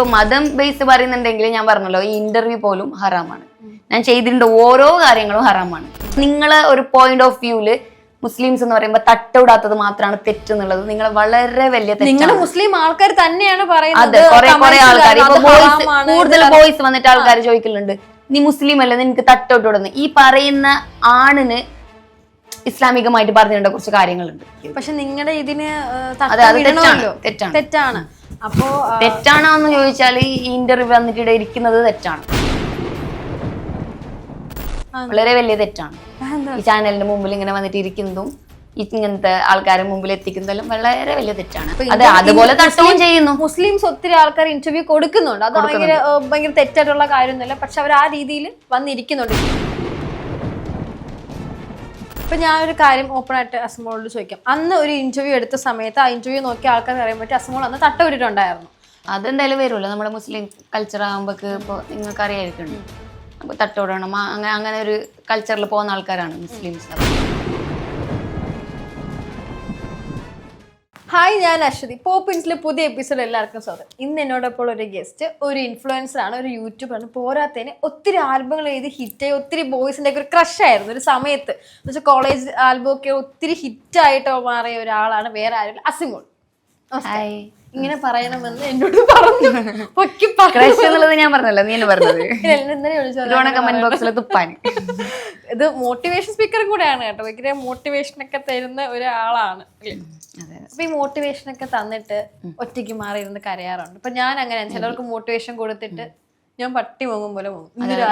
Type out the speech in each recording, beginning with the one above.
ഇപ്പൊ മതം ബേസ് പറയുന്നുണ്ടെങ്കിൽ ഞാൻ പറഞ്ഞല്ലോ ഈ ഇന്റർവ്യൂ പോലും ഹറാമാണ്. ഞാൻ ചെയ്തിട്ടുണ്ട് ഓരോ കാര്യങ്ങളും ഹറാമാണ്. നിങ്ങളെ ഒരു പോയിന്റ് ഓഫ് വ്യൂൽ മുസ്ലിംസ് എന്ന് പറയുമ്പോൾ തട്ടവിടാത്തത് മാത്രമാണ് തെറ്റെന്നുള്ളത് നിങ്ങൾ വളരെ വലിയ നിങ്ങൾ മുസ്ലിം ആൾക്കാർ തന്നെയാണ് പറയുന്നത്. അതെ കുറെ കുറെ ആൾക്കാർ ഇപ്പൊ ബോയ്സ് കൂടുതൽ ബോയ്സ് വന്നിട്ട് ആൾക്കാർ ചോദിക്കലുണ്ട് നീ മുസ്ലിം അല്ല? നിനക്ക് വിടുന്നു ഈ പറയുന്ന ആണിന് ഇസ്ലാമികമായിട്ട് പറഞ്ഞിട്ടുണ്ട് കുറച്ച് കാര്യങ്ങളുണ്ട്. പക്ഷെ നിങ്ങളുടെ ഇതിന് തെറ്റാണ്, തെറ്റാണ്. അപ്പോ തെറ്റാണോ എന്ന് ചോദിച്ചാൽ ഈ ഇന്റർവ്യൂ വന്നിട്ട് ഇരിക്കുന്നത് തെറ്റാണ്. വളരെ വലിയ തെറ്റാണ്. ഈ ചാനലിന്റെ മുമ്പിൽ ഇങ്ങനെ വന്നിട്ട് ഇരിക്കുന്നതും ഇങ്ങനത്തെ ആൾക്കാരെ മുമ്പിൽ എത്തിക്കുന്നതെല്ലാം വളരെ വലിയ തെറ്റാണ്. അതെ അതുപോലെ തട്ടവും ചെയ്യുന്നു. മുസ്ലിംസ് ഒത്തിരി ആൾക്കാർ ഇന്റർവ്യൂ കൊടുക്കുന്നുണ്ട്. അത് ഭയങ്കര ഭയങ്കര തെറ്റായിട്ടുള്ള കാര്യമൊന്നുമില്ല. പക്ഷെ അവർ ആ രീതിയിൽ വന്നിരിക്കുന്നുണ്ട്. ഇപ്പൊ ഞാൻ ഒരു കാര്യം ഓപ്പൺ ആയിട്ട് അസ്മോളോട് ചോദിക്കാം. അന്ന് ഒരു ഇന്റർവ്യൂ എടുത്ത സമയത്ത് ആ ഇന്റർവ്യൂ നോക്കി ആൾക്കാർ അറിയാൻ പറ്റി അസ്മോൾ അന്ന് തട്ടവിട്ടിട്ടുണ്ടായിരുന്നു അതെന്തായാലും വരുമല്ലോ. നമ്മുടെ മുസ്ലിം കൾച്ചർ ആകുമ്പോക്ക് ഇപ്പോൾ നിങ്ങൾക്ക് അറിയായിരിക്കും അപ്പോൾ തട്ടോടണം അങ്ങനെ അങ്ങനെ ഒരു കൾച്ചറിൽ പോകുന്ന ആൾക്കാരാണ് മുസ്ലിംസ്. ഹായ് ഞാൻ അശ്വതി. പോപ്പിൻസിലെ പുതിയ എപ്പിസോഡ് എല്ലാവർക്കും സ്വാഗതം. ഇന്ന് എന്നോടൊപ്പം ഒരു ഗസ്റ്റ് ഒരു ഇൻഫ്ലുവൻസർ ആണ് ഒരു യൂട്യൂബറാണ് പോരാത്തതിന് ഒത്തിരി ആൽബങ്ങൾ എഴുതി ഹിറ്റായി ഒത്തിരി ബോയ്സിന്റെ ഒക്കെ ഒരു ക്രഷായിരുന്നു ഒരു സമയത്ത്. എന്ന് വെച്ചാൽ കോളേജ് ആൽബം ഒക്കെ ഒത്തിരി ഹിറ്റായിട്ട് മാറിയ ഒരാളാണ് വേറെ ആരും അസിമോൾ. ഹായ് ഇങ്ങനെ പറയണമെന്ന് എന്നോട് പറഞ്ഞു. പൊക്കി ക്രഷ് എന്നുള്ളത് ഞാൻ പറഞ്ഞല്ലോ നീ എന്നെ പറഞ്ഞത്. കമന്റ് ബോക്സിൽ തുപ്പാൻ. ഇത് മോട്ടിവേഷൻ സ്പീക്കറും കൂടെയാണ് കേട്ടോ. ഭയങ്കര മോട്ടിവേഷൻ ഒക്കെ തരുന്ന ഒരാളാണ്. അപ്പൊ ഈ മോട്ടിവേഷൻ ഒക്കെ തന്നിട്ട് ഒറ്റയ്ക്ക് മാറി ഇരുന്ന് കരയാറുണ്ട്. ഇപ്പൊ ഞാൻ അങ്ങനെ ചിലർക്ക് മോട്ടിവേഷൻ കൊടുത്തിട്ട് ഞാൻ പട്ടി പോകും പോലെ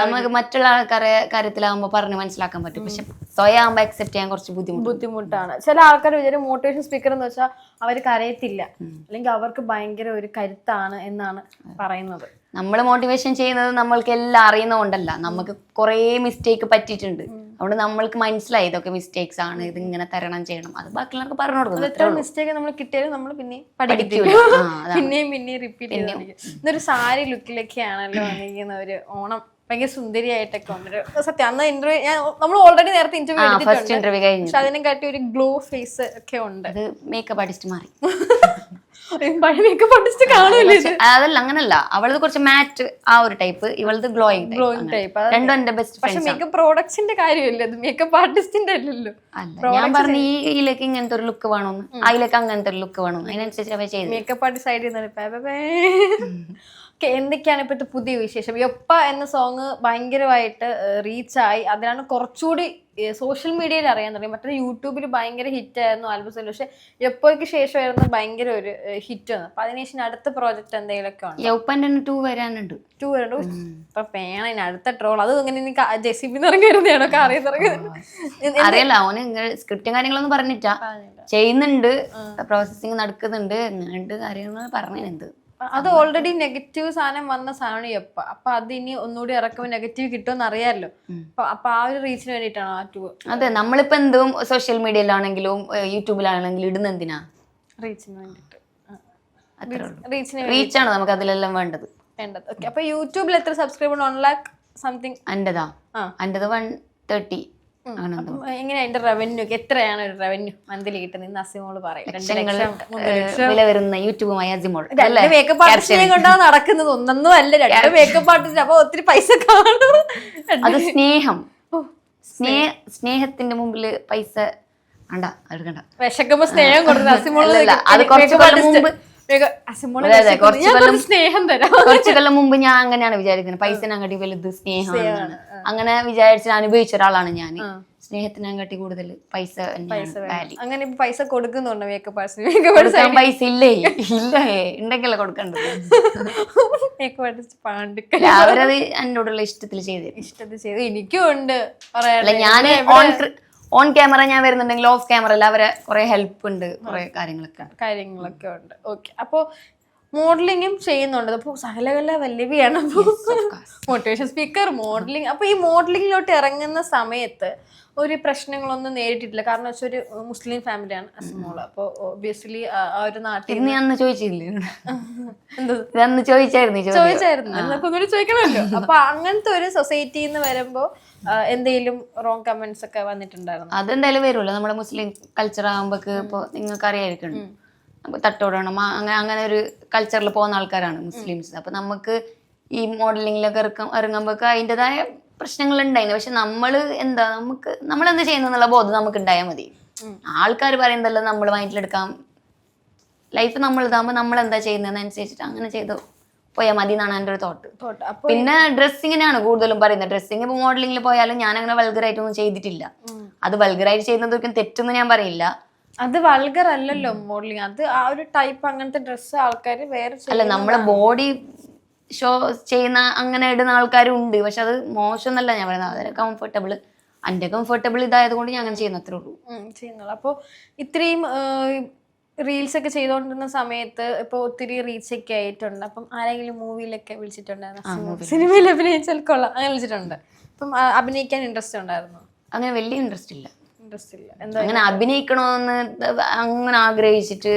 നമുക്ക് മറ്റുള്ള ആൾക്കാരെ കാര്യത്തിലാകുമ്പോൾ പറഞ്ഞ് മനസ്സിലാക്കാൻ പറ്റും. പക്ഷെ സ്വയം ആകുമ്പോൾ അക്സെപ്റ്റ് ചെയ്യാൻ കുറച്ച് ബുദ്ധിമുട്ട്. ബുദ്ധിമുട്ടാണ്. ചില ആൾക്കാർ വിചാരം മോട്ടിവേഷൻ സ്പീക്കർ എന്ന് വെച്ചാൽ അവർ കരയത്തില്ല. അല്ലെങ്കിൽ അവർക്ക് ഭയങ്കര ഒരു കരുത്താണ് എന്നാണ് പറയുന്നത്. നമ്മൾ മോട്ടിവേഷൻ ചെയ്യുന്നത് നമ്മൾക്ക് എല്ലാം അറിയുന്നതുകൊണ്ടല്ല. നമുക്ക് കുറേ മിസ്റ്റേക്ക് പറ്റിയിട്ടുണ്ട്. അതുകൊണ്ട് നമ്മൾക്ക് മനസ്സിലായി ഇതൊക്കെ മിസ്റ്റേക്സ് ആണ് ഇത് ഇങ്ങനെ തരണം ചെയ്യണം. അത് ബാക്കിയുള്ളവർക്ക് പറഞ്ഞു കൊടുക്കും. മിസ്റ്റേക്ക് നമ്മൾ കിട്ടിയാലും നമ്മൾ പിന്നെ പഠിക്കൂല. പിന്നെയും പിന്നെയും റിപ്പീറ്റ് ഇന്നൊരു സാരി ലുക്കിലൊക്കെയാണല്ലോ വന്നിരിക്കുന്ന ഒരു ഓണം. ഭയങ്കര സുന്ദരിയായിട്ടൊക്കെ ഒരു സത്യം അന്ന് ഇന്റർവ്യൂ ഞാൻ നമ്മൾ ഓൾറെഡി നേരത്തെ ഇന്റർവ്യൂ ഫസ്റ്റ് ഇന്റർവ്യൂ കഴിഞ്ഞു പക്ഷെ അതിനെ കാട്ടി ഒരു ഗ്ലോ ഫേസ് ഒക്കെ ഉണ്ട്. അത് മേക്കപ്പ് ആർട്ടിസ്റ്റ് മാറി. പഴയ മേക്കപ്പ് ആർട്ടിസ്റ്റ് കാണൂല പക്ഷെ അതല്ല അങ്ങനല്ല. അവളത് കുറച്ച് മാറ്റ് ആ ഒരു ടൈപ്പ് ഇവളത് ഗ്ലോയിങ് ഗ്ലോയിങ് ടൈപ്പ് രണ്ടും എന്റെ ബെസ്റ്റ് പക്ഷെ മേക്കപ്പ് പ്രോഡക്ട്സിന്റെ കാര്യമല്ലേ അത് മേക്കപ്പ് ആർട്ടിസ്റ്റിന്റെ അല്ലല്ലോ. അല്ല ഞാൻ പറഞ്ഞു ഈ ഇതിലേക്ക് ഇങ്ങനത്തെ ഒരു ലുക്ക് വേണമെന്ന് അതിലേക്ക് അങ്ങനത്തെ ഒരു ലുക്ക് വേണമെന്ന് അതിനനുസരിച്ച് അവ ചെയ്തു മേക്കപ്പ് ആർട്ടിസ്റ്റ് സൈഡിൽ നിന്ന് എന്തൊക്കെയാണ് ഇപ്പോഴത്തെ പുതിയ വിശേഷം? യൊപ്പ എന്ന സോങ് ഭയങ്കരമായിട്ട് റീച്ചായി അതിനാണ് കുറച്ചുകൂടി സോഷ്യൽ മീഡിയയിൽ അറിയാൻ തുടങ്ങി. മറ്റേ യൂട്യൂബിൽ ഭയങ്കര ഹിറ്റ് ആയിരുന്നു ആൽബം പക്ഷെ യൊപ്പയ്ക്ക് ശേഷമായിരുന്നു ഭയങ്കര ഒരു ഹിറ്റ് ആണ് അപ്പൊ അതിനുശേഷം അടുത്ത പ്രോജക്റ്റ് എന്തെങ്കിലുമൊക്കെ ഉണ്ട്? യൗപ്പന്റെ ടൂ വരാനുണ്ട്. ടൂ വരണ്ടു ഇപ്പൊ വേണം അടുത്ത ട്രോൾ അത് ഇങ്ങനെ ജെസിബി ഇറങ്ങി വരുന്നതാണോ അറിയില്ല. അവന് സ്ക്രിപ്റ്റും കാര്യങ്ങളൊന്നും പറഞ്ഞിട്ടാ ചെയ്യുന്നുണ്ട്. പ്രോസസ്സിങ് നടക്കുന്നുണ്ട്. അങ്ങനെയുണ്ട് കാര്യങ്ങൾ പറഞ്ഞത് അത് ഓൾറെഡി നെഗറ്റീവ് സാധനം വന്ന സാധനം എപ്പ അപ്പൊ. അത് ഇനി ഒന്നുകൂടി ഇറക്കുമ്പോൾ നെഗറ്റീവ് കിട്ടുമെന്ന് അറിയാമല്ലോ. അപ്പൊ ആ ഒരു റീച്ചിന് വേണ്ടിയിട്ടാണ് ആ ടൂ അതെ നമ്മളിപ്പോ എന്തും സോഷ്യൽ മീഡിയയിലാണെങ്കിലും യൂട്യൂബിലാണെങ്കിലും ഇടുന്ന എന്തിനാ? റീച്ചിന് വേണ്ടിട്ട് റീച്ചിന് റീച്ചാണ് നമുക്ക് അതിലെല്ലാം വേണ്ടത്. വേണ്ടത്. ഓക്കെ അപ്പൊ യൂട്യൂബിൽ എത്ര സബ്സ്ക്രൈബർ വൺ ലാക്ക് സംതിങ് അന്റെതാ. അന്റെത് വൺ തേർട്ടി ആണെന്തോ എങ്ങനെയാ അതിന്റെ റവന്യൂ എത്രയാണ് ഒരു റവന്യൂ മന്ത്ലി കിട്ടുന്നത്? ഇന്ന് അസിമോൾ പറയും. രണ്ട് ലക്ഷം മൂന്ന് ലക്ഷം. വില വരുന്ന യൂട്യൂബുമായി അസിമോൾ. രണ്ട് മേക്കപ്പ് ആർട്ടിസ്റ്റിനെ കൊണ്ടാണ് നടക്കുന്നത്. ഒന്നൊന്നും അല്ല രണ്ട് മേക്കപ്പ് ആർട്ടിസ്റ്റ് അപ്പൊ ഒത്തിരി പൈസ കാണും. അത് സ്നേഹം. സ്നേഹ. സ്നേഹത്തിന്റെ മുമ്പിൽ പൈസ വേണ്ട എടുക്കണ്ട. വിശക്കുമ്പോ സ്നേഹം കൊടുക്കുന്നത് അത് കുറച്ച് മുമ്പ് സ്നേഹം തരാം. കുറച്ചു കൊല്ലം മുമ്പ് ഞാൻ അങ്ങനെയാണ് വിചാരിക്കുന്നത്. പൈസ പൈസനങ്ങാട്ടി വലുത് സ്നേഹമാണ് അങ്ങനെ വിചാരിച്ച് അനുഭവിച്ച ഒരാളാണ് ഞാൻ. സ്നേഹത്തിനങ്ങാട്ടി കൂടുതൽ പൈസ അങ്ങനെ പൈസ കൊടുക്കുന്നുണ്ട് മേക്കപ്പ് ആർട്ടിസ്റ്റ് പൈസ ഇല്ലേ? ഇല്ലേ? ഉണ്ടെങ്കിലേ കൊടുക്കണ്ടത്. മേക്കപ്പ് ആർട്ടിസ്റ്റ് പാണ്ടിക്ക അവരത് എന്നോടുള്ള ഇഷ്ടത്തിൽ ചെയ്തു ഇഷ്ടത്തിൽ ചെയ്ത്. എനിക്കും ഉണ്ട്. ഞാൻ ഓൺ ക്യാമറ ഞാൻ വരുന്നുണ്ടെങ്കിൽ ഓഫ് ക്യാമറയിൽ അവരെ കുറെ ഹെൽപ്പ് ഉണ്ട് കുറെ കാര്യങ്ങളൊക്കെ. കാര്യങ്ങളൊക്കെ ഉണ്ട്. ഓക്കെ അപ്പോ മോഡലിങ്ങും ചെയ്യുന്നുണ്ട്. അപ്പൊ സകലകല വല്ലവിയാണ് മോട്ടിവേഷൻ സ്പീക്കർ മോഡലിംഗ് അപ്പൊ ഈ മോഡലിംഗിലോട്ട് ഇറങ്ങുന്ന സമയത്ത് ഒരു പ്രശ്നങ്ങളൊന്നും നേരിട്ടിട്ടില്ല. കാരണം വെച്ചാൽ ഒരു മുസ്ലിം ഫാമിലിയാണ് അസമോൾ അപ്പോൾ ഒബിയസ്ലി ആ ഒരു നാട്ടിൽ നീ അന്ന് ചോദിച്ചില്ലേ? അന്ന് ചോദിച്ചായിരുന്നു ചോദിച്ചായിരുന്നു. ചോദിക്കണമല്ലോ. അപ്പൊ അങ്ങനത്തെ ഒരു സൊസൈറ്റിയിൽ നിന്ന് വരുമ്പോ എന്തെങ്കിലും റോങ് കമന്റ്സ് ഒക്കെ വന്നിട്ടുണ്ടായിരുന്നു? അതെന്തായാലും വരുമല്ലോ നമ്മുടെ മുസ്ലിം കൾച്ചർ ആകുമ്പോക്ക് ഇപ്പൊ നിങ്ങൾക്ക് അറിയായിരിക്കും തട്ടോടണം. അങ്ങനെ അങ്ങനെ ഒരു കൾച്ചറിൽ പോകുന്ന ആൾക്കാരാണ് മുസ്ലിംസ്. അപ്പൊ നമുക്ക് ഈ മോഡലിങ്ങിലൊക്കെ ഇറക്കം ഇറങ്ങുമ്പോഴൊക്കെ അതിന്റെതായ പ്രശ്നങ്ങൾ ഉണ്ടായിരുന്നു പക്ഷെ നമ്മൾ എന്താ നമുക്ക് നമ്മൾ എന്ത് ചെയ്യുന്നുള്ള ബോധം നമുക്ക് ഉണ്ടായാൽ മതി ആൾക്കാർ പറയുന്നതല്ല നമ്മൾ മൈൻഡിലെടുക്കാം ലൈഫ് നമ്മൾ ഇതാകുമ്പോൾ നമ്മൾ എന്താ ചെയ്യുന്നതെന്നനുസരിച്ചിട്ട് അങ്ങനെ ചെയ്തു പോയാൽ മതി എന്നാണ് എന്റെ ഒരു തോട്ട് പിന്നെ ഡ്രസ്സിങ്ങിനാണ് കൂടുതലും പറയുന്നത്. ഡ്രസ്സിങ് ഇപ്പോൾ മോഡലിംഗിൽ പോയാലും ഞാൻ അങ്ങനെ വൾഗറായിട്ടൊന്നും ചെയ്തിട്ടില്ല. അത് വൾഗറായിട്ട് ചെയ്യുന്നതൊക്കെ തെറ്റെന്ന് ഞാൻ പറയില്ല. അത് വൾഗർ അല്ലല്ലോ മോഡലിംഗ് അത് ആ ഒരു ടൈപ്പ് അങ്ങനത്തെ ഡ്രസ്സ് ആൾക്കാർ വേറെ അല്ല നമ്മുടെ നമ്മളെ ബോഡി ഷോ ചെയ്യുന്ന അങ്ങനെ ഇടുന്ന ആൾക്കാരും ഉണ്ട്. പക്ഷെ അത് മോശം എന്നല്ല ഞാൻ പറയുന്നത്. അതിന് കംഫർട്ടബിൾ എന്റെ കംഫർട്ടബിൾ ഇതായത് കൊണ്ട് ഞാൻ അങ്ങനെ ചെയ്യുന്ന അത്രേ ഉള്ളൂ. ചെയ്യുന്നുള്ളൂ. അപ്പോൾ ഇത്രയും റീൽസ് ഒക്കെ ചെയ്തുകൊണ്ടിരുന്ന സമയത്ത് ഇപ്പോൾ ഒത്തിരി റീച്ച് ഒക്കെ ആയിട്ടുണ്ട്. അപ്പം ആരെങ്കിലും മൂവിയിലൊക്കെ വിളിച്ചിട്ടുണ്ടായിരുന്നു? സിനിമയിൽ അഭിനയിച്ചാൽ കൊള്ളാം. അങ്ങനെ വിളിച്ചിട്ടുണ്ട്. അപ്പം അഭിനയിക്കാൻ ഇൻട്രസ്റ്റ് ഉണ്ടായിരുന്നു അങ്ങനെ വലിയ ഇൻട്രസ്റ്റ് ഇല്ല. ഇൻട്രസ്റ്റ് ഇല്ല. എന്താ അങ്ങനെ അഭിനയിക്കണമെന്ന് അങ്ങനെ ആഗ്രഹിച്ചിട്ട്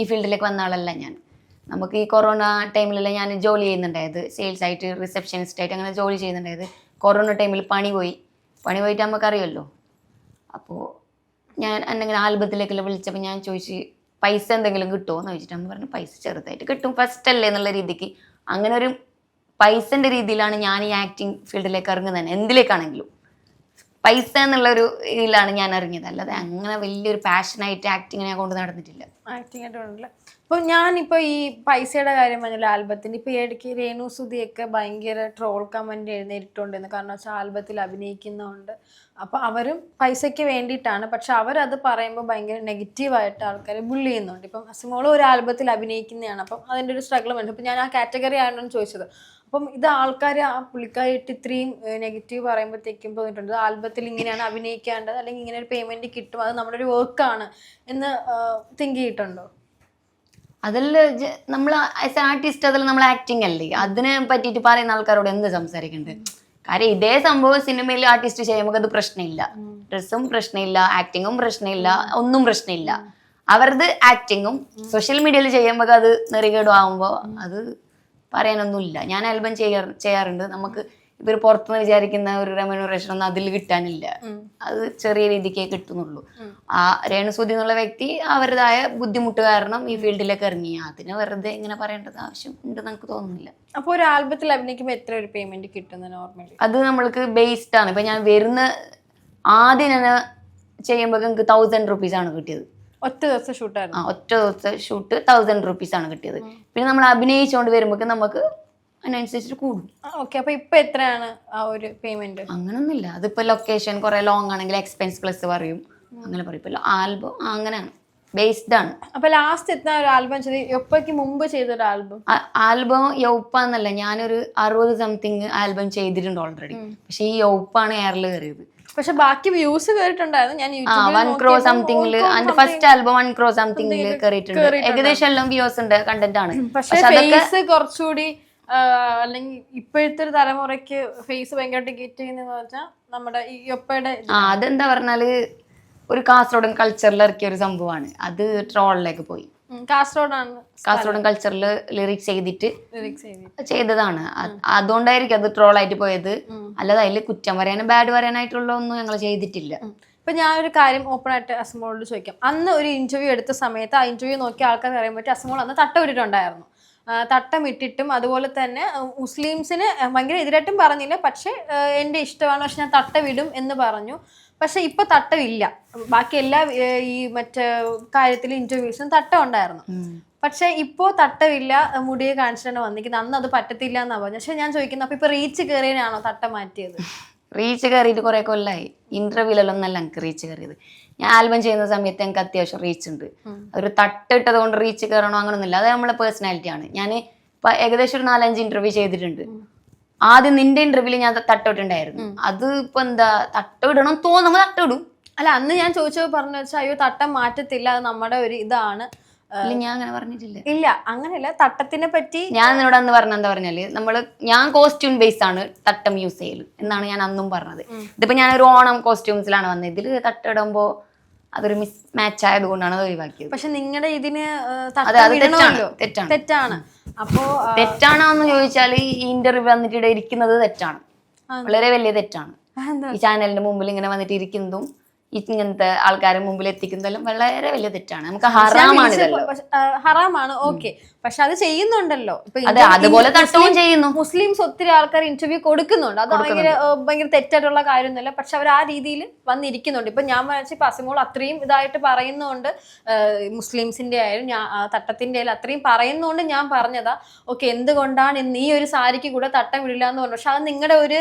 ഈ ഫീൽഡിലേക്ക് വന്ന ആളല്ല ഞാൻ. നമുക്ക് ഈ കൊറോണ ടൈമിലെല്ലാം ഞാൻ ജോലി ചെയ്യുന്നുണ്ടായത്. സെയിൽസ് ആയിട്ട് റിസപ്ഷനിസ്റ്റ് ആയിട്ട് അങ്ങനെ ജോലി ചെയ്യുന്നുണ്ടായത്. കൊറോണ ടൈമിൽ പണി പോയി. പണി പോയിട്ട് നമുക്കറിയുമല്ലോ അപ്പോൾ ഞാൻ എന്തെങ്കിലും ആൽബത്തിലേക്കെല്ലാം വിളിച്ചപ്പോൾ ഞാൻ ചോദിച്ച് പൈസ എന്തെങ്കിലും കിട്ടുമോ എന്ന് ചോദിച്ചിട്ട് അമ്മ പറഞ്ഞു പൈസ ചെറുതായിട്ട് കിട്ടും. ഫസ്റ്റ് അല്ലേ എന്നുള്ള രീതിക്ക്. അങ്ങനെ ഒരു പൈസന്റെ രീതിയിലാണ് ഞാൻ ഈ ആക്ടിങ് ഫീൽഡിലേക്ക് ഇറങ്ങുന്നത് തന്നെ. എന്തിലേക്കാണെങ്കിലും. പൈസ എന്നുള്ള ഒരു ഇതിലാണ് ഞാൻ അറിഞ്ഞത്. അല്ലാതെ അങ്ങനെ വലിയൊരു പാഷനായിട്ട് ആക്ടിങ്ങിനെ കൊണ്ട് നടന്നിട്ടില്ല. ആക്ടിങ് ആയിട്ടുണ്ടല്ലോ അപ്പോൾ ഞാനിപ്പോൾ ഈ പൈസയുടെ കാര്യം പറഞ്ഞാൽ ആൽബത്തിന്. ഇപ്പോൾ ഈ ഇടയ്ക്ക് രേണു സുധിയൊക്കെ ഭയങ്കര ട്രോൾ കമന്റ് എഴുന്നേറ്റിട്ടുണ്ടെന്ന്. കാരണം വെച്ചാൽ ആൽബത്തിൽ അഭിനയിക്കുന്നതുകൊണ്ട് അപ്പോൾ അവരും പൈസയ്ക്ക് വേണ്ടിയിട്ടാണ്. പക്ഷെ അവരത് പറയുമ്പോൾ ഭയങ്കര നെഗറ്റീവായിട്ട് ആൾക്കാരെ ബുള്ളി ചെയ്യുന്നുണ്ട്. ഇപ്പം അസിമോളും ഒരു ആൽബത്തിൽ അഭിനയിക്കുന്നതാണ്. അപ്പം അതിന്റെ ഒരു സ്ട്രഗിൾ ഉണ്ട്. ഇപ്പം ഞാൻ ആ കാറ്റഗറി ആയതുകൊണ്ടാണ് ചോദിച്ചത്. അപ്പം ഇത് ആൾക്കാർ ആ പുള്ളിക്കായിട്ട് ഇത്രയും നെഗറ്റീവ് പറയുമ്പോഴത്തേക്കും തോന്നിയിട്ടുണ്ട്. ആൽബത്തിൽ ഇങ്ങനെയാണ് അഭിനയിക്കേണ്ടത് അല്ലെങ്കിൽ ഇങ്ങനെ ഒരു പേയ്മെന്റ് കിട്ടും. അത് നമ്മുടെ ഒരു വർക്കാണ് എന്ന് തിങ്ക് ചെയ്തിട്ടുണ്ടോ? അതിൽ നമ്മൾ ആസ് ആർട്ടിസ്റ്റ് അതിൽ നമ്മൾ ആക്ടിങ് അല്ലേ? അതിനെ പറ്റിയിട്ട് പറയുന്ന ആൾക്കാരോട് എന്ത് സംസാരിക്കുന്നുണ്ട് കാര്യം ഇതേ സംഭവം സിനിമയിൽ ആർട്ടിസ്റ്റ് ചെയ്യുമ്പോൾ അത് പ്രശ്നമില്ല. ഡ്രസ്സും പ്രശ്നമില്ല ആക്ടിങ്ങും പ്രശ്നമില്ല ഒന്നും പ്രശ്നമില്ല. അവരത് ആക്ടിങ്ങും സോഷ്യൽ മീഡിയയിൽ ചെയ്യുമ്പോൾ അത് നെറികേടും ആകുമ്പോൾ അത് പറയാനൊന്നുമില്ല. ഞാൻ ആൽബം ചെയ്യാർ ചെയ്യാറുണ്ട്. നമുക്ക് ഇവർ പുറത്തുനിന്ന് വിചാരിക്കുന്ന ഒരു റെമ്യൂണറേഷൻ ഒന്നും അതിൽ കിട്ടാനില്ല. അത് ചെറിയ രീതിക്കേ കിട്ടുന്നുള്ളൂ. ആ രേണുസൂതി എന്നുള്ള വ്യക്തി അവരുടേതായ ബുദ്ധിമുട്ട് കാരണം ഈ ഫീൽഡിലേക്ക് ഇറങ്ങി. അതിന് വെറുതെ ഇങ്ങനെ പറയേണ്ടത് ആവശ്യം ഉണ്ട് നമുക്ക് തോന്നുന്നില്ല. അപ്പോൾ ഒരു ആൽബത്തിൽ അഭിനയിക്കുമ്പോൾ എത്ര ഒരു പേയ്മെന്റ് കിട്ടുന്ന നോർമലി അത് നമ്മൾക്ക് ബേസ്ഡ് ആണ്. ഇപ്പൊ ഞാൻ വരുന്ന ആദ്യം ഞാൻ ചെയ്യുമ്പോൾ എനിക്ക് തൗസൻഡ് റുപ്പീസ് ആണ് കിട്ടിയത്. ഒറ്റ ദിവസം ഷൂട്ടായിരുന്നു. ആ ഒറ്റ ദിവസത്തെ ഷൂട്ട് തൗസൻഡ് റുപ്പീസ് ആണ് കിട്ടിയത്. പിന്നെ നമ്മൾ അഭിനയിച്ചുകൊണ്ട് വരുമ്പോൾ നമുക്ക് അതിനനുസരിച്ചിട്ട് കൂടും. ഓക്കെ അപ്പൊ ഇപ്പൊ എത്രയാണ് ആ ഒരു പേയ്മെന്റ് അങ്ങനൊന്നുമില്ല. അതിപ്പോ ലൊക്കേഷൻ കുറെ ലോങ് ആണെങ്കിൽ എക്സ്പെൻസ് പ്ലസ് പറയും. അങ്ങനെ പറയും. ഇപ്പൊ ആൽബം അങ്ങനെയാണ്. ബേസ്ഡ് ആണ്. അപ്പൊ ലാസ്റ്റ് എത്തുന്ന ഒരു ആൽബം ചെയ്ത് എപ്പോഴേക്ക് മുമ്പ് ചെയ്ത ഒരു ആൽബം ആൽബം യൗപ്പ എന്നല്ല ഞാനൊരു അറുപത് സംതിങ് ആൽബം ചെയ്തിട്ടുണ്ട് ഓൾറെഡി പക്ഷെ ഈ യൗപ്പാണ് എയറിൽ കയറിയത്. പക്ഷെ ബാക്കി വ്യൂസ് കേറിയിട്ടുണ്ടായിരുന്നു. ഞാൻ വൺ ക്രോ സംതിങ്ങിൽ അതിന്റെ ഫസ്റ്റ് ആൽബം വൺ ക്രോ സംതിങ്ങിൽ കേറിയിട്ടുണ്ട്. ഏകദേശം എല്ലാം വ്യൂസ് ഉണ്ട് കണ്ടന്റ് ആണ്. പക്ഷെ ഫേസ് കുറച്ചുകൂടി അല്ലെങ്കിൽ ഇപ്പോഴത്തെ ഒരു തലമുറയ്ക്ക് ഫേസ് ഭയങ്കരമായിട്ട് ഗേറ്റ് ചെയ്യുന്നതെന്ന് വെച്ചാൽ നമ്മുടെ ഈ ഒപ്പയുടെ അതെന്താ പറഞ്ഞാൽ ഒരു കാസർഗോഡൻ കൾച്ചറിൽ ഇറക്കിയ ഒരു സംഭവമാണ്. അത് ട്രോളിലേക്ക് പോയി. കാസർഗോഡാണ് കാസർഗോഡൻ കൾച്ചറിൽ ലിറിക്സ് ചെയ്തിട്ട് ചെയ്തതാണ്. അത് അതുകൊണ്ടായിരിക്കും അത് ട്രോൾ ആയിട്ട് പോയത്. അല്ലാതെ അതിൽ കുറ്റം പറയാനും ബാഡ് പറയാനായിട്ടുള്ള ഒന്നും ഞങ്ങൾ ചെയ്തിട്ടില്ല. ഇപ്പൊ ഞാൻ ഒരു കാര്യം ഓപ്പൺ ആയിട്ട് അസമോളോട് ചോദിക്കാം. അന്ന് ഒരു ഇന്റർവ്യൂ എടുത്ത സമയത്ത് ആ ഇന്റർവ്യൂ നോക്കിയ ആൾക്കാർ അറിയാൻ പറ്റും അസ്മോൾ അന്ന് തട്ട ഇട്ടിട്ടുണ്ടായിരുന്നു ആ, തട്ടം ഇട്ടിട്ടും അതുപോലെ തന്നെ മുസ്ലിംസിന് ഭയങ്കര എതിരായിട്ടും പറഞ്ഞില്ല. പക്ഷെ എന്റെ ഇഷ്ടമാണ് പക്ഷെ ഞാൻ തട്ടമിടും എന്ന് പറഞ്ഞു. പക്ഷെ ഇപ്പൊ തട്ടമില്ല. ബാക്കി എല്ലാ ഈ മറ്റേ കാര്യത്തിൽ ഇന്റർവ്യൂസും തട്ടം ഉണ്ടായിരുന്നു പക്ഷെ ഇപ്പോ തട്ടമില്ല മുടിയെ കാണിച്ചിട്ടാണ് വന്നിരിക്കുന്നത്. അന്ന് അത് പറ്റത്തില്ല എന്നാ പറഞ്ഞു പക്ഷെ ഞാൻ ചോദിക്കുന്നത് അപ്പൊ ഇപ്പൊ റീച്ച് കയറിയതിനാണോ തട്ടം മാറ്റിയത്? റീച്ച് കയറിയിട്ട് കുറെ കൊല്ലായി. ഇന്റർവ്യൂലെല്ലാം ഒന്നല്ല എനിക്ക് റീച്ച് കയറിയത്. ഞാൻ ആൽബം ചെയ്യുന്ന സമയത്ത് എനിക്ക് അത്യാവശ്യം റീച്ച് ഉണ്ട്. ഒരു തട്ടിട്ടത് കൊണ്ട് റീച്ച് കയറണോ അങ്ങനൊന്നുമില്ല. അത് നമ്മളെ പേഴ്സണാലിറ്റി ആണ്. ഞാൻ ഇപ്പൊ ഏകദേശം ഒരു നാലഞ്ച് ഇന്റർവ്യൂ ചെയ്തിട്ടുണ്ട്. ആദ്യം നിന്റെ ഇന്റർവ്യൂവിൽ ഞാൻ തട്ടോട്ടുണ്ടായിരുന്നു അത് ഇപ്പൊ എന്താ തട്ടോടണം തോന്നുമ്പോൾ തട്ടോടും അല്ല അന്ന് ഞാൻ ചോദിച്ചത് പറഞ്ഞു വെച്ചാൽ അയ്യോ തട്ടം മാറ്റത്തില്ല. അത് നമ്മുടെ ഒരു ഇതാണ്. ഞാൻ അങ്ങനെ പറഞ്ഞിട്ടില്ല. ഇല്ല അങ്ങനെയല്ല. തട്ടത്തിനെ പറ്റി ഞാൻ നിന്നോട് അന്ന് പറഞ്ഞ എന്താ പറഞ്ഞാൽ നമ്മൾ ഞാൻ കോസ്റ്റ്യൂം ബേസ് ആണ് തട്ടം യൂസ് ചെയ്യൽ എന്നാണ് ഞാൻ അന്നും പറഞ്ഞത്. ഇതിപ്പോ ഞാൻ ഒരു ഓണം കോസ്റ്റ്യൂംസിലാണ് വന്നത്. ഇതിൽ തട്ടിടുമ്പോ അതൊരു മിസ് മാച്ച് ആയതുകൊണ്ടാണ് അത് ഒഴിവാക്കിയത്. പക്ഷെ നിങ്ങളുടെ ഇതിന് തെറ്റാണ് തെറ്റാണ്. അപ്പോ തെറ്റാണെന്ന് ചോദിച്ചാൽ ഈ ഇന്റർവ്യൂ വന്നിട്ട് ഇവിടെ ഇരിക്കുന്നത് തെറ്റാണ്. വളരെ വലിയ തെറ്റാണ്. ഈ ചാനലിന്റെ മുമ്പിൽ ഇങ്ങനെ വന്നിട്ട് ഇരിക്കുന്നതും ഇങ്ങനത്തെ ആൾക്കാരെ മുമ്പിൽ എത്തിക്കുന്നതെല്ലാം വളരെ വലിയ തെറ്റാണ്. നമുക്ക് ഹറാമാണ് ഇതെല്ലാം ഹറാമാണ്. ഓക്കെ. പക്ഷെ അത് ചെയ്യുന്നുണ്ടല്ലോ. അതെ അതുപോലെ തട്ടവും ചെയ്യുന്നു. മുസ്ലിംസ് ഒത്തിരി ആൾക്കാർ ഇന്റർവ്യൂ കൊടുക്കുന്നുണ്ട്. അത് ഭയങ്കര ഭയങ്കര തെറ്റായിട്ടുള്ള കാര്യമൊന്നുമല്ല. പക്ഷെ അവർ ആ രീതിയിൽ വന്നിരിക്കുന്നുണ്ട്. ഇപ്പൊ ഞാൻ വെച്ചാൽ ഇപ്പൊ അസിമോൾ അത്രയും ഇതായിട്ട് പറയുന്നതുകൊണ്ട് ഏഹ്, മുസ്ലിംസിന്റെ ആയാലും ഞാൻ തട്ടത്തിന്റെ ആയാലും അത്രയും പറയുന്നതുകൊണ്ട് ഞാൻ പറഞ്ഞതാ. ഓക്കെ എന്തുകൊണ്ടാണ് നീ ഈ ഒരു സാരിക്ക് കൂടെ തട്ടം വിടില്ല എന്ന് പറഞ്ഞു പക്ഷെ അത് നിങ്ങളുടെ ഒരു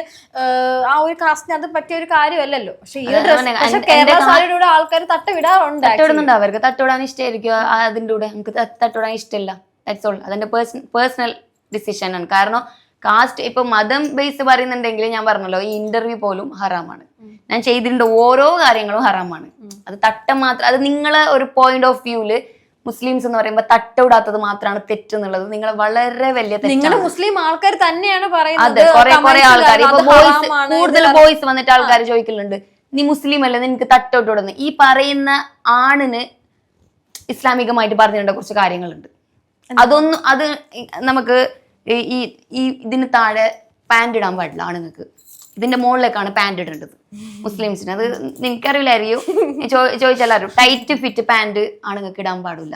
ആ ഒരു കാസ്റ്റിന് അത് പറ്റിയ ഒരു കാര്യമല്ലല്ലോ. പക്ഷെ ഈ ഡ്രസ് കേരള സാരിയുടെ ആൾക്കാർ തട്ടുവിടാറുണ്ട് തട്ടുവിടുന്നുണ്ട്. അവർക്ക്. തട്ടുവിടാൻ ഇഷ്ടമായിരിക്കും അതിന്റെ കൂടെ നമുക്ക് തട്ടുവിടാൻ ഇഷ്ടമില്ല. ദാറ്റ്സ് ഓൾ അതെന്റെ പേഴ്സണൽ ഡിസിഷൻ ആണ്. കാരണം കാസ്റ്റ് ഇപ്പൊ മതം ബേസ് പറയുന്നുണ്ടെങ്കിൽ ഞാൻ പറഞ്ഞല്ലോ ഈ ഇന്റർവ്യൂ പോലും ഹറാമാണ്. ഞാൻ ചെയ്തിട്ടുണ്ട് ഓരോ കാര്യങ്ങളും ഹറാമാണ്. അത് തട്ടം മാത്രം അത് നിങ്ങളെ ഒരു പോയിന്റ് ഓഫ് വ്യൂൽ മുസ്ലിംസ് എന്ന് പറയുമ്പോൾ തട്ടവിടാത്തത് മാത്രമാണ് തെറ്റെന്നുള്ളത്. നിങ്ങൾ വളരെ വലിയ നിങ്ങൾ മുസ്ലിം ആൾക്കാർ തന്നെയാണ് പറയുന്നത്. കുറെ കുറെ ആൾക്കാർ ലും ഇപ്പൊ ബോയ്സ് കൂടുതൽ ബോയ്സ് വന്നിട്ട് ആൾക്കാർ ചോദിക്കലുണ്ട്. നീ മുസ്ലിം അല്ല നിനക്ക് തട്ടോട്ട് തട്ടോട്ടോടുന്ന് ഈ പറയുന്ന ആണിന് ഇസ്ലാമികമായിട്ട് പറഞ്ഞിട്ടുണ്ട് കുറച്ച് കാര്യങ്ങളുണ്ട്. അതൊന്നും അത് നമുക്ക് ഈ- ഈ ഇതിന് താഴെ പാന്റ് ഇടാൻ പാടില്ല ആണുങ്ങൾക്ക്. ഇതിന്റെ മുകളിലേക്കാണ് പാന്റ് ഇടേണ്ടത്. മുസ്ലിംസിന്. അത് നിനക്കറിയില്ലായിരിക്കും. ചോദിച്ചാലും ടൈറ്റ് ഫിറ്റ് പാന്റ് ആണുങ്ങൾക്ക് ഇടാൻ പാടില്ല.